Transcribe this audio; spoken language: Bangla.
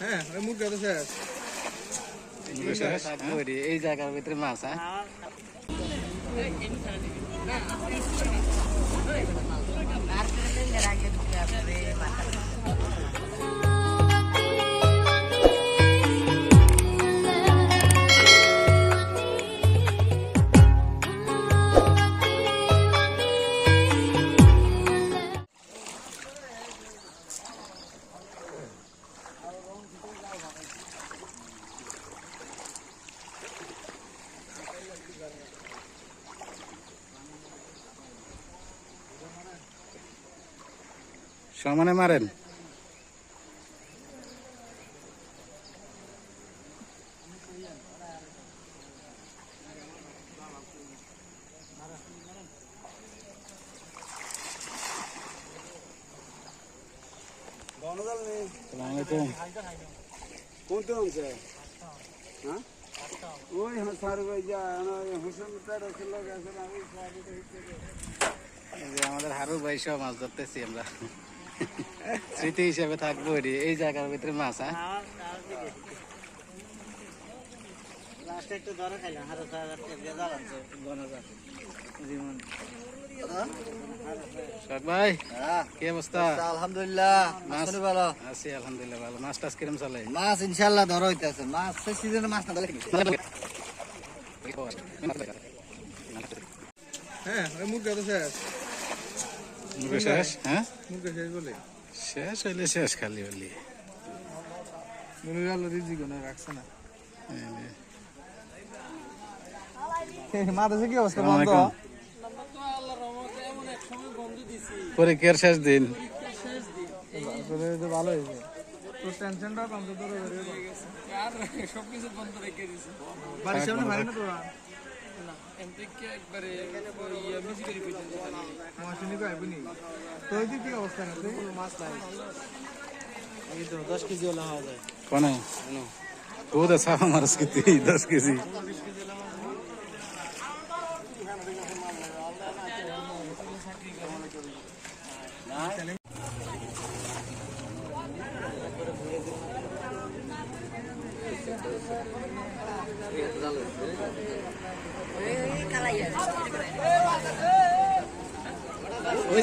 হ্যাঁ মুরগি তো শেষ। এই জায়গার ভিতরে মাছ হ্যাঁ? সমানে মারেন। হ্যাঁ? ওই হাসার ওই যা হোসেন তার রসুল গেছে না ওই সাইডে এই যে আমাদের হারু ভাই সব মাছ ধরতেছি আমরা। স্মৃতি হিসেবে থাকব এই জায়গার ভিতরে মাছ হ্যাঁ? ভাই? কি অবস্থা? আলহামদুলিল্লাহ মাছ? ভালো? আছি আলহামদুলিল্লাহ ভালো। মাছ টাছ কিরম চলে? মাছ ইনশাল্লাহ ধরা হইতেছে। মাছ সিজনে মাছ না হ্যাঁ শেষ? হ্যাঁ? মুরগি শেষ বলে। শেষ হইলে শেষ খালি হলি মনে গেল রিজি কোনো রাখছে না। যে। কি অবস্থা বন্ধ। পরীক্ষার শেষ দিন। ভালো হয়েছে। তোর টেনশনটা কম তো তোর বাড়ির সামনে ভাই না তোরা? মাসিনি কো আইবনি তোর দি কি অবস্থা না তুই মাছ নাই এই তো দশ কেজি হলে হওয়া যায় কোনে